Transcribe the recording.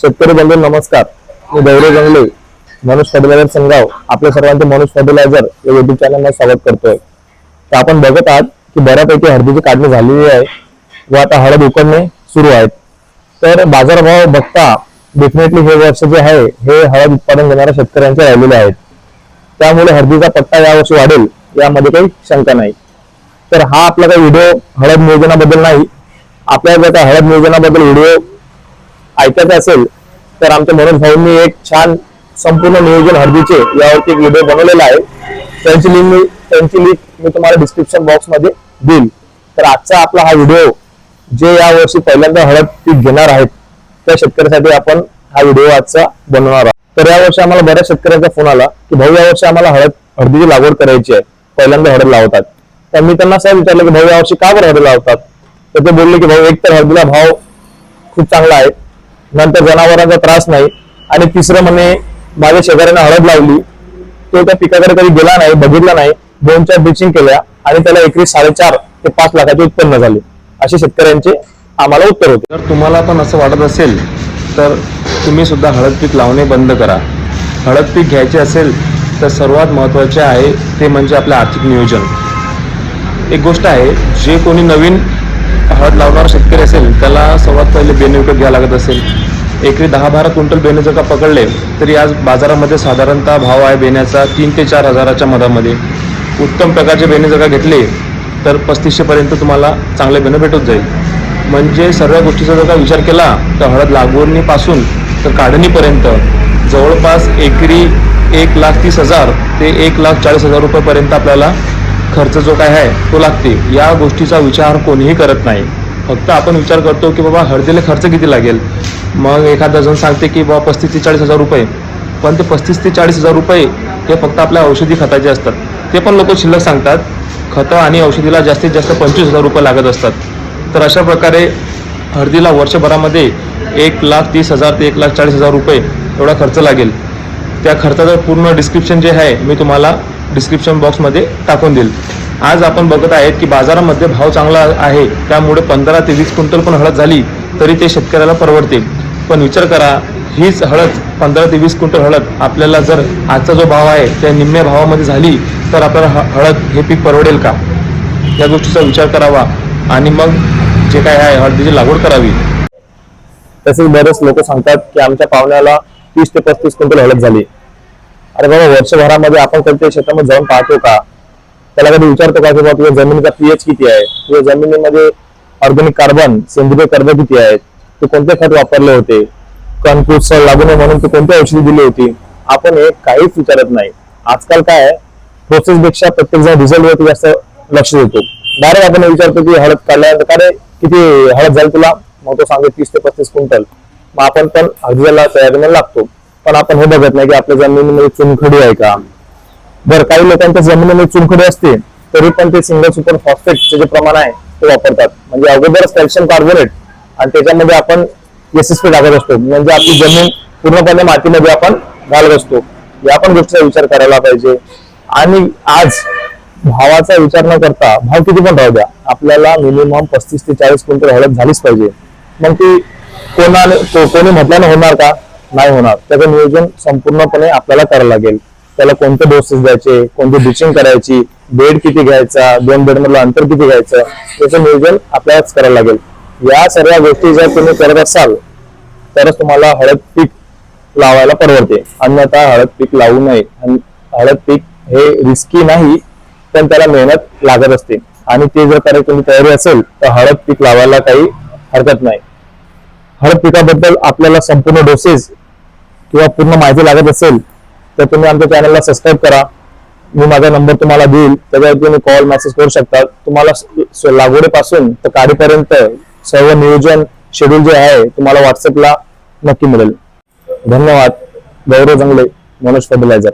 शेतकरी बंधू नमस्कार. मी गौरव जंगले मनोज फर्टिलायझर संघाव आपल्या सर्वांचे मनोज फर्टिलायझर या युट्यूब चॅनलला स्वागत करतोय. तर आपण बघत आहात की बऱ्यापैकी हळदीची काढणी झालेली आहे व आता हळद उकडणे सुरू आहेत. तर बाजारभाव बघता डेफिनेटली हे वर्ष जे आहे हे हळद उत्पादन घेणाऱ्या शेतकऱ्यांचे राहिलेले आहेत. त्यामुळे हळदीचा पट्टा यावर्षी वाढेल यामध्ये काही शंका नाही. तर हा आपला काही व्हिडिओ हळद नियोजनाबद्दल नाही. आपल्याला जर हळद नियोजनाबद्दल व्हिडिओ ऐकायचं असेल तर आमच्या मनोज भाऊंनी एक छान संपूर्ण नियोजन हळदीचे यावरती एक व्हिडिओ बनवलेला आहे. त्यांची लिंक मी त्यांची लिंक मी तुम्हाला डिस्क्रिप्शन बॉक्समध्ये देईल तर आजचा आपला हा व्हिडिओ जे यावर्षी पहिल्यांदा हळद पीक घेणार आहेत त्या शेतकऱ्यासाठी आपण हा व्हिडिओ आजचा बनवणार आहोत. तर यावर्षी आम्हाला बऱ्याच शेतकऱ्यांचा फोन आला की भाऊ यावर्षी आम्हाला हळद हळदीची लागवड करायची आहे. पहिल्यांदा हळद लावतात. तर मी त्यांना असं विचारलं की भाऊ यावर्षी का बरं हळद लावतात? तर ते बोलले की भाऊ एक तर हळदीला भाव खूप चांगला आहे. नंतर जनावरांचा त्रास नाही. आणि तिसरं म्हणे माझ्या शेजाऱ्याने हळद लावली. तो त्या पिकाकडे कधी गेला नाही बघितला नाही. दोन चार ब्लिचिंग केल्या आणि त्याला एकरी साडेचार ते पाच लाखाचे उत्पन्न झाले. असे शेतकऱ्यांचे आम्हाला उत्तर होते. जर तुम्हाला पण असं वाटत असेल तर तुम्ही सुद्धा हळद पीक लावणे बंद करा. हळद पीक घ्यायचे असेल तर सर्वात महत्त्वाचे आहे ते म्हणजे आपलं आर्थिक नियोजन. एक गोष्ट आहे जे कोणी नवीन हळद लावणारा शेतकरी असेल त्याला सर्वात पहिले बेणे विकत घ्यावं लागत असेल. एकरी दहा बारा क्विंटल बेणे जर का पकडले तरी आज बाजारामध्ये साधारणतः भाव आहे बेण्याचा तीन ते चार हजाराच्या मधामध्ये. उत्तम प्रकारचे बेणे जर का घेतले तर पस्तीसशेपर्यंत तुम्हाला चांगले बेणे भेटून जाईल. म्हणजे सर्व गोष्टीचा जर का विचार केला तर हळद लागवडणीपासून तर काढणीपर्यंत जवळपास एकरी एक लाख तीस हजार ते एक लाख चाळीस हजार रुपयेपर्यंत आपल्याला खर्च जो काय आहे तो लागते. या गोष्टीचा विचार कोणीही करत नाही. फक्त आपण विचार करतो की बाबा हळदीला खर्च किती लागेल? मग एखादा जण सांगते की बाबा पस्तीस ते चाळीस हजार रुपये. पण ते पस्तीस ते चाळीस हजार रुपये हे फक्त आपल्या औषधी खताचे असतात. ते पण लोक शिल्लक सांगतात. खतं आणि औषधीला जास्तीत जास्त पंचवीस हजार रुपये लागत असतात. तर अशा प्रकारे हळदीला वर्षभरामध्ये एक लाख तीस हजार ते एक लाख चाळीस हजार रुपये एवढा खर्च लागेल. त्या खर्चाचं पूर्ण डिस्क्रिप्शन जे आहे मी तुम्हाला डिस्क्रिप्शन बॉक्समध्ये टाकून देईल. आज आपण बघत आहेत की बाजारामध्ये भाव चांगला आहे त्यामुळे पंधरा ते वीस क्विंटल पण हळद झाली तरी ते शेतकऱ्याला परवडते. पण विचार करा हीच हळद पंधरा ते वीस क्विंटल हळद आपल्याला जर आजचा जो भाव आहे त्या निम्म्या भावामध्ये झाली तर आपल्याला हळद हे पीक परवडेल का? या गोष्टीचा विचार करावा आणि मग जे काय आहे हळदीची लागवड करावी. तसेच बरेच लोक सांगतात की आमच्या पाहुण्याला तीस ते पस्तीस क्विंटल हळद झाली. अरे बाबा वर्षभरामध्ये आपण कोणत्या शेतामध्ये जाऊन पाहतो का? त्याला कधी विचारतो का की बाबा तुझ्या जमिनीचा पीएच किती आहे? तुझ्या जमिनीमध्ये ऑर्गॅनिक कार्बन सेंद्रिय कर्ब किती आहेत तू कोणते खत वापरले होते? कणकूस लागू नये म्हणून तू कोणती औषधी दिली होती? आपण हे काहीच विचारत नाही. आजकाल काय आहे? प्रोसेस पेक्षा प्रत्येक जण रिझल्ट वरती जास्त लक्ष देतो. डायरेक्ट आपण विचारतो की हळद काढल्यानंतर का रे? किती हळद झाली तुला? मग तो सांगतो तीस ते पस्तीस क्विंटल. मग आपण पण हळदीला तयारीला लागतो. पण आपण हे बघत नाही की आपल्या जमिनीमध्ये चुनखडी आहे का? जर काही लोकांच्या जमिनीमध्ये चुनखडी असते तरी पण ते सिंगल सुपर फॉस्फेटचे जे प्रमाण आहे ते वापरतात. म्हणजे अगोदरच कॅल्शियम कार्बोनेट आणि त्याच्यामध्ये आपण यशस्वी टाकत असतो. म्हणजे आपली जमीन पूर्णपणे मातीमध्ये आपण घालत असतो. या पण गोष्टीचा विचार करायला पाहिजे. आणि आज भावाचा विचार न करता भाव किती पण राहू द्या. आपल्याला मिनिमम पस्तीस ते चाळीस क्विंटल हळद झालीच पाहिजे. मग ती कोणाने कोणी म्हटल्यानं होणार का? नाही होणार. त्याचं नियोजन संपूर्णपणे आपल्याला करावं लागेल. त्याला कोणते डोसेस द्यायचे कोणती ब्लिचिंग करायची बेड किती घ्यायचा दोन बेड मधलं अंतर किती घ्यायचं त्याचं नियोजन आपल्यालाच करावं लागेल. या सर्व गोष्टी जर तुम्ही करत असाल तरच तुम्हाला हळद पीक लावायला परवडते. अन्यथा हळद पीक लावू नये. हळद पीक हे रिस्की नाही पण त्याला मेहनत लागत असते. आणि ते जर करायची तयारी असेल तर हळद पीक लावायला काही हरकत नाही. हळद पिकाबद्दल आपल्याला संपूर्ण डोसेस किंवा पूर्ण माहिती लागत असेल तर तुम्ही आमच्या चॅनलला सबस्क्राईब करा. मी माझा नंबर तुम्हाला देईल. त्याच्यावर तुम्ही कॉल मेसेज करू शकता. तुम्हाला लागवडीपासून तर काढीपर्यंत सर्व नियोजन शेड्यूल जे आहे तुम्हाला व्हॉट्सअपला नक्की मिळेल. धन्यवाद. गौरव जंगले मनोज फर्टिलायझर